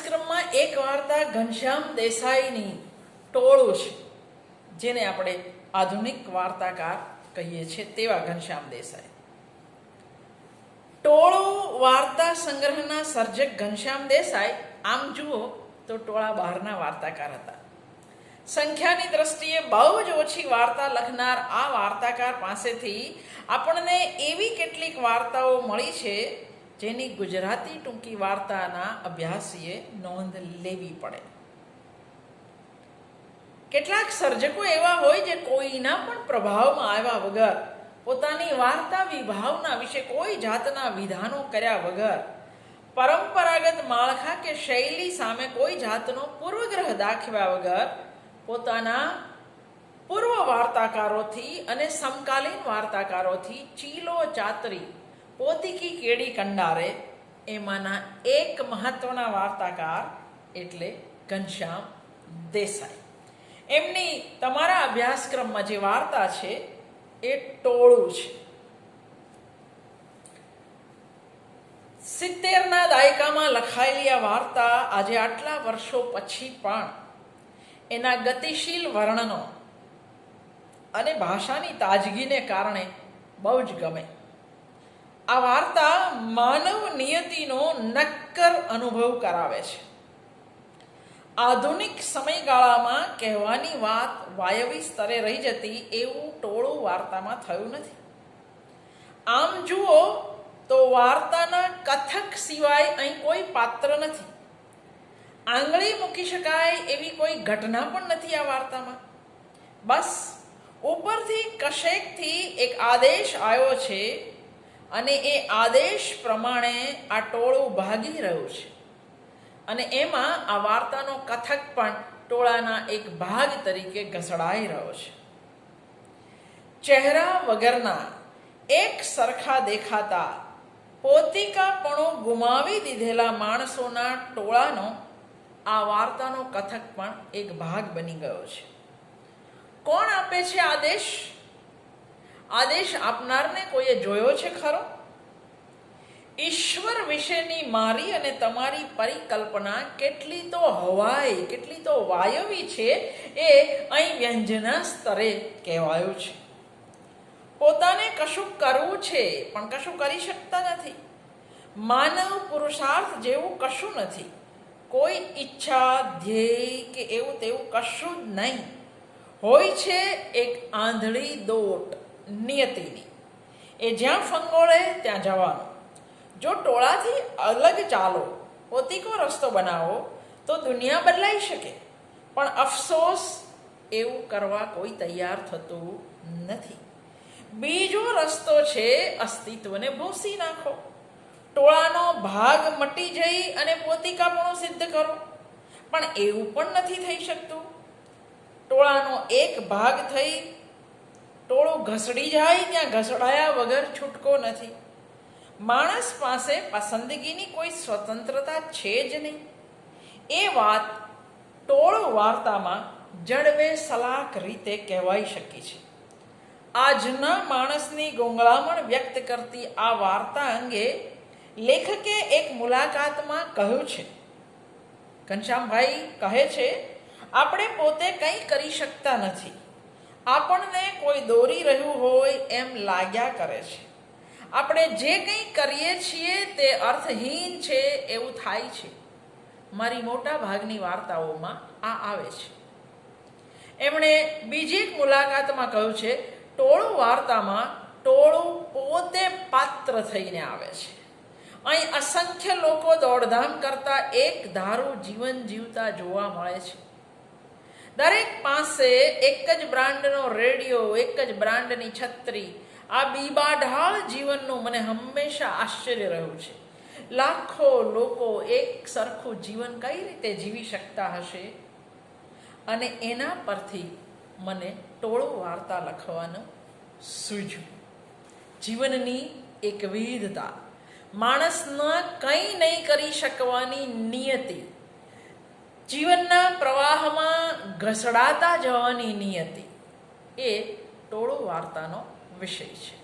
અભ્યાસક્રમમાં એક વાર્તા ઘનશ્યામ દેસાઈની ટોળું છે, જેને આપણે આધુનિક વાર્તાકાર કહીએ છીએ તેવા ઘનશ્યામ દેસાઈ. ટોળું વાર્તા સંગ્રહના સર્જક ઘનશ્યામ દેસાઈ, આમ જુઓ તો ટોળા બહારના વાર્તાકાર હતા. સંખ્યાની દ્રષ્ટિએ બહુ જ ઓછી વાર્તા લખનાર આ વાર્તાકાર પાસેથી આપણને એવી કેટલીક વાર્તાઓ મળી છે જેની ગુજરાતી ટૂંકી વાર્તાના અભ્યાસીએ નોંધ લેવી પડે. કેટલાક સર્જકો એવા હોય જે કોઈના પણ પ્રભાવમાં આવ્યા વગર, પોતાની વાર્તા વિભાવના વિશે કોઈ જાતના વિધાનો કર્યા વગર, પરંપરાગત માળખા કે શૈલી સામે કોઈ જાતનો પૂર્વગ્રહ દાખવ્યા વગર, પોતાના પૂર્વ વાર્તાકારોથી અને સમકાલીન વાર્તાકારોથી ચીલો ચાતરી પોતીકી કેડી કંડારે એમાંના એક મહત્વના વાર્તાકાર એટલે ઘનશ્યામ દેસાઈ. એમની તમારા અભ્યાસક્રમમાં જે વાર્તા છે, એ ટોળું છે. સિત્તેરના દાયકામાં લખાયેલી આ વાર્તા આજે આટલા વર્ષો પછી પણ એના ગતિશીલ વર્ણનો અને ભાષાની તાજગીને કારણે બહુ જ ગમે. આ વાર્તા માનવ નિયતિનો નક્કર અનુભવ કરાવે છે. આધુનિક સમયગાળામાં કહેવાની વાત વાયવી સ્તરે રહી જતી એવું ટોળું વાર્તામાં થયું નથી. આમ જુઓ તો વાર્તાના કથક સિવાય અહીં કોઈ પાત્ર નથી. આંગળી મૂકી શકાય એવી કોઈ ઘટના પણ નથી આ વાર્તામાં. બસ ઉપરથી કશેકથી એક આદેશ આવ્યો છે અને એ આદેશ પ્રમાણે આ ટોળું ભાગી રહ્યું છે. અને એમાં આ વાર્તાનો કથક પણ ટોળાના એક ભાગ તરીકે ઘસડાઈ રહ્યો છે. ચહેરા વગરના એક સરખા દેખાતા પોતિકાપણો ગુમાવી દીધેલા માણસોના ટોળાનો આ વાર્તાનો કથક પણ એક ભાગ બની ગયો છે. કોણ આપે છે આદેશ? આદેશ આપનારને કોઈએ જોયો છે ખરો? ઈશ્વર વિશેની મારી અને તમારી પરિકલ્પના કેટલી તો હવાઈ, કેટલી તો વાયવી છે, એ અહીં વ્યંજના સ્તરે કહેવાયું છે. પોતાને કશું કરવું છે, પણ કશું કરી શકતા નથી. માનવ પુરુષાર્થ જેવું કશું નથી. કોઈ ઈચ્છા, ધ્યેય કે એવું તેવું કશું જ નહીં. હોય છે એક આંધળી દોટ. નિયતિની. એ જ્યાં ફંગોળે, ત્યાં જવાનું. જો ટોળાથી અલગ ચાલો, પોતીકો રસ્તો બનાવો, તો દુનિયા બદલાઈ શકે. પણ અફસોસ એવું કરવા કોઈ તૈયાર થતું નથી. બીજો રસ્તો છે અસ્તિત્વને ભૂંસી નાખો. ટોળાનો ભાગ મટી જઈ અને પોતિકાપણું સિદ્ધ કરો. પણ એવું પણ નથી થઈ શકતું. ટોળાનો એક ભાગ થઈ ટોળું ઘસડી જાય ત્યાં ઘસડાયા વગર છૂટકો નથી. માણસ પાસે પસંદગીની કોઈ સ્વતંત્રતા છે જ નહીં. એ વાત ટોળું વાર્તામાં જડવે સલાક રીતે કહેવાઈ શકી છે. આજના માણસની ગોંગળામણ વ્યક્ત કરતી આ વાર્તા અંગે લેખકે એક મુલાકાતમાં કહ્યું છે. ઘનશ્યામભાઈ કહે છે, આપણે પોતે કંઈ કરી શકતા નથી. આપણને કોઈ દોરી રહ્યું હોય એમ લાગ્યા કરે છે. આપણે જે કંઈ કરીએ છીએ તે અર્થહીન છે એવું થાય છે. મારી મોટા ભાગની વાર્તાઓમાં આ આવે છે. એમણે બીજી એક મુલાકાતમાં કહ્યું છે, ટોળું વાર્તામાં ટોળું પોતે પાત્ર થઈને આવે છે. અહીં અસંખ્ય લોકો દોડધામ કરતા એક ધારું જીવન જીવતા જોવા મળે છે. દરેક પાસે એક જ બ્રાન્ડનો રેડિયો, એક જ બ્રાન્ડની છત્રી. આ બીબાઢાળ જીવનનું મને હંમેશા આશ્ચર્ય રહ્યું છે. લાખો લોકો એક સરખું જીવન કઈ રીતે જીવી શકતા હશે? અને એના પરથી મને ટોળો વાર્તા લખવાનું સૂજ્યું જીવનની એક વિવિધતા. માણસના કંઈ નહીં કરી શકવાની નિયતિ. જીવનના પ્રવાહમાં ઘસડાતા જવાની નિયતિ એ ટોળું વાર્તાનો વિષય છે.